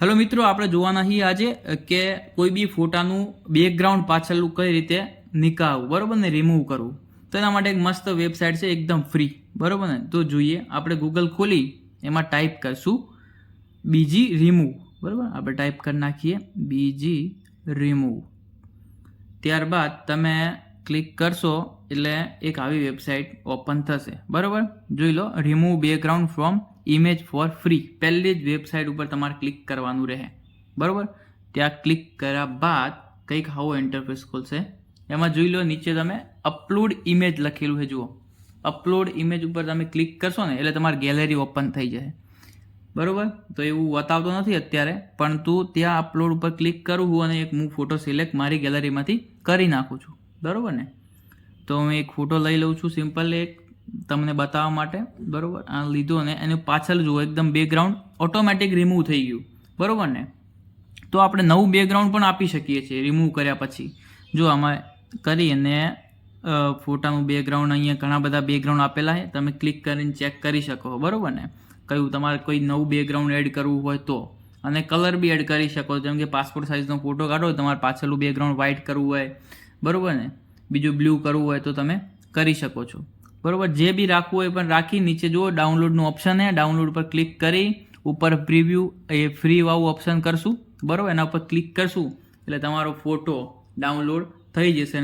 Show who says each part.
Speaker 1: Hello મિત્રો, આપણે જોવાના છીએ આજે કે કોઈ બી ફોટાનું બેકગ્રાઉન્ડ પાછળનું કઈ રીતે નીકાળવું, બરાબર ને? રિમૂવ કરવું. તો એના માટે એક મસ્ત વેબસાઇટ છે, એકદમ ફ્રી બરાબર ને? તો જોઈએ, આપણે ગૂગલ ખોલી, એમાં ટાઈપ કરશું બીજી રિમૂવ બરાબર? આપણે ટાઈપ કરી નાખીએ, બીજી રિમૂવ ત્યારબાદ તમે ક્લિક કરશો, એટલે એક આવી વેબસાઇટ ઓપન થશે. બરાબર? જોઈ લો remove background from image for free પહેલી જ વેબસાઇટ ઉપર તમારે ક્લિક કરવાનું રહે. બરાબર? ત્યાં ક્લિક કર્યા બાદ કંઈક આવો ઇન્ટરફેસ ખોલશે. એમાં જોઈ લો, નીચે તમે અપલોડ ઇમેજ લખેલું છે, જુઓ. અપલોડ ઇમેજ ઉપર તમે ક્લિક કરશો ને, એટલે તમારી ગેલેરી ઓપન થઈ જશે. બરાબર? તો એવું બતાવતો નથી અત્યારે પણ તું ત્યાં અપલોડ ઉપર ક્લિક કરું હું અને એક હું ફોટો સિલેક્ટ મારી ગેલેરીમાંથી કરી નાખું છું. બરાબર ને? તો હું એક ફોટો લઈ લઉં છું સિમ્પલ એક. તમને બતાવવા માટે, બરાબર? આ લીધો ને એનું પાછળ જુઓ, એકદમ બેકગ્રાઉન્ડ ઓટોમેટિક રિમૂવ થઈ ગયું. બરાબર ને? તો આપણે નવું બેકગ્રાઉન્ડ પણ આપી શકીએ છીએ રિમૂવ કર્યા પછી. જો આમાં કરી અને ફોટાનું બેકગ્રાઉન્ડ અહીંયા ઘણા બધા બેકગ્રાઉન્ડ આપેલા છે. તમે ક્લિક કરીને ચેક કરી શકો, બરાબર ને? કયું, તમારે કોઈ નવું બેકગ્રાઉન્ડ એડ કરવું હોય તો. અને કલર બી એડ કરી શકો, જેમ કે પાસપોર્ટ સાઇઝનો ફોટો કાઢો તમારે પાછળનું બેકગ્રાઉન્ડ વ્હાઇટ કરવું હોય, બરાબર ને? બીજું બ્લુ કરવું હોય તો તમે કરી શકો છો. બરોબર, જે બી રાખવું હોય પણ રાખી. નીચે જુઓ ડાઉનલોડનું ઓપ્શન છે ડાઉનલોડ પર ક્લિક કરી, ઉપર પ્રિવ્યૂ એ ફ્રી વાવું ઓપ્શન કરશું. બરોબર, એના ઉપર ક્લિક કરશું. એટલે તમારો ફોટો ડાઉનલોડ થઈ જશે